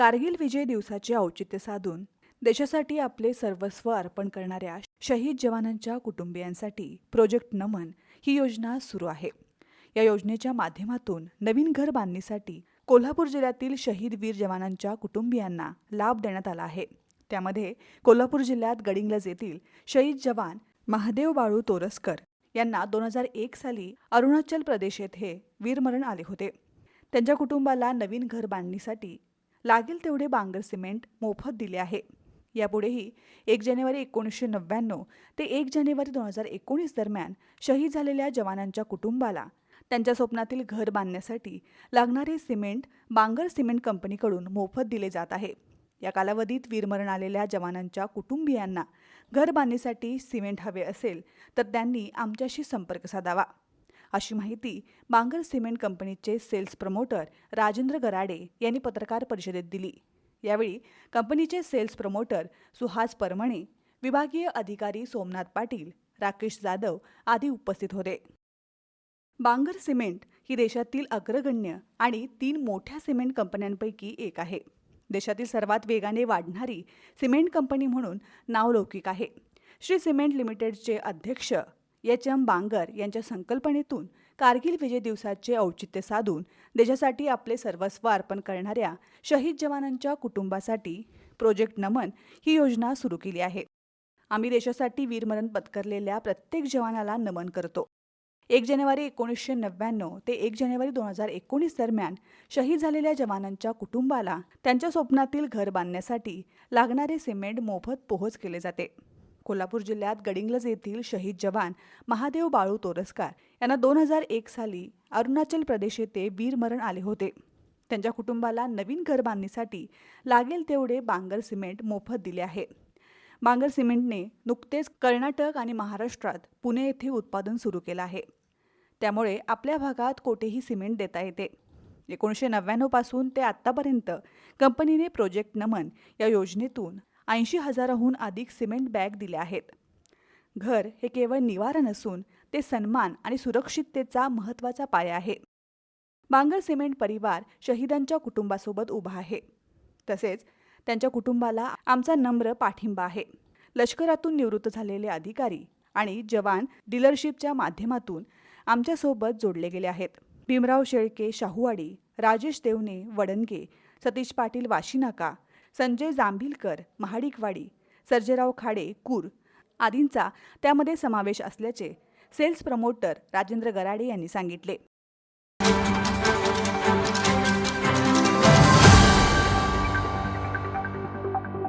कारगिल विजय दिवसाचे औचित्य साधून देशासाठी आपले सर्वस्व अर्पण करणाऱ्या शहीद जवानांच्या कुटुंबियांसाठी प्रोजेक्ट नमन ही योजना सुरू आहे. या योजनेच्या माध्यमातून नवीन घर बांधणीसाठी कोल्हापूर जिल्ह्यातील शहीद वीर जवानांच्या कुटुंबियांना लाभ देण्यात आला आहे. त्यामध्ये कोल्हापूर जिल्ह्यात गडिंग्लज येथील शहीद जवान महादेव बाळू तोरसकर यांना दोन हजार एक साली अरुणाचल प्रदेश येथे वीरमरण आले होते. त्यांच्या कुटुंबाला नवीन घर बांधणीसाठी लागेल तेवढे बांगर सिमेंट मोफत दिले आहे. यापुढेही एक जानेवारी एकोणीसशे नव्याण्णव ते एक जानेवारी दोन हजार एकोणीस दरम्यान शहीद झालेल्या जवानांच्या कुटुंबाला त्यांच्या स्वप्नातील घर बांधण्यासाठी लागणारे सिमेंट बांगर सिमेंट कंपनीकडून मोफत दिले जात आहे. या कालावधीत वीरमरण आलेल्या जवानांच्या कुटुंबियांना घर बांधणीसाठी सिमेंट हवे असेल तर त्यांनी आमच्याशी संपर्क साधावा. अशी माहिती बांगर सिमेंट कंपनीचे सेल्स प्रमोटर राजेंद्र गराडे यांनी पत्रकार परिषदेत दिली. यावेळी कंपनीचे सेल्स प्रमोटर सुहास परमणे विभागीय अधिकारी सोमनाथ पाटील राकेश जाधव आदी उपस्थित होते. बांगर सिमेंट ही देशातील अग्रगण्य आणि तीन मोठ्या सिमेंट कंपन्यांपैकी एक आहे. देशातील सर्वात वेगाने वाढणारी सिमेंट कंपनी म्हणून नावलौकिक आहे. श्री सिमेंट लिमिटेडचे अध्यक्ष एच. एम. बांगर यांच्या संकल्पनेतून कारगिल विजय दिवसाचे औचित्य साधून देशासाठी आपले सर्वस्व अर्पण करणाऱ्या शहीद जवानांच्या कुटुंबासाठी प्रोजेक्ट नमन ही योजना सुरू केली आहे. आम्ही देशासाठी वीरमरण पत्करलेल्या प्रत्येक जवानाला नमन करतो. एक जानेवारी एकोणीसशे नव्याण्णव ते एक जानेवारी दोन हजार एकोणीस दरम्यान शहीद झालेल्या जवानांच्या कुटुंबाला त्यांच्या स्वप्नातील घर बांधण्यासाठी लागणारे सिमेंट मोफत पोहोच केले जाते. कोल्हापूर जिल्ह्यात गडिंग्लज येथील शहीद जवान महादेव बाळू तोरसकार यांना दोन हजार एक साली अरुणाचल प्रदेश येथे वीरमरण आले होते. त्यांच्या कुटुंबाला नवीन घर बांधणीसाठी लागेल तेवढे बांगर सिमेंट मोफत दिले आहे. बांगर सिमेंटने नुकतेच कर्नाटक आणि महाराष्ट्रात पुणे येथे उत्पादन सुरू केलं आहे. त्यामुळे आपल्या भागात कोठेही सिमेंट देता येते. एकोणीसशे नव्याण्णवपासून ते आत्तापर्यंत कंपनीने प्रोजेक्ट नमन या योजनेतून ऐंशी हजाराहून अधिक सिमेंट बॅग दिल्या आहेत. घर हे केवळ निवारण नसून ते सन्मान आणि सुरक्षिततेचा महत्त्वाचा पाया आहे. बांगर सिमेंट परिवार शहीदांच्या कुटुंबासोबत उभा आहे. तसेच त्यांच्या कुटुंबाला आमचा नम्र पाठिंबा आहे. लष्करातून निवृत्त झालेले अधिकारी आणि जवान डीलरशिपच्या माध्यमातून आमच्यासोबत जोडले गेले आहेत. भीमराव शेळके शाहूवाडी राजेश देवणे वडणगे सतीश पाटील वाशीनाका संजय जांभिलकर महाडिकवाडी सर्जेराव खाडे कूर आदींचा त्यामध्ये समावेश असल्याचे सेल्स प्रमोटर राजेंद्र गराडे यांनी सांगितले.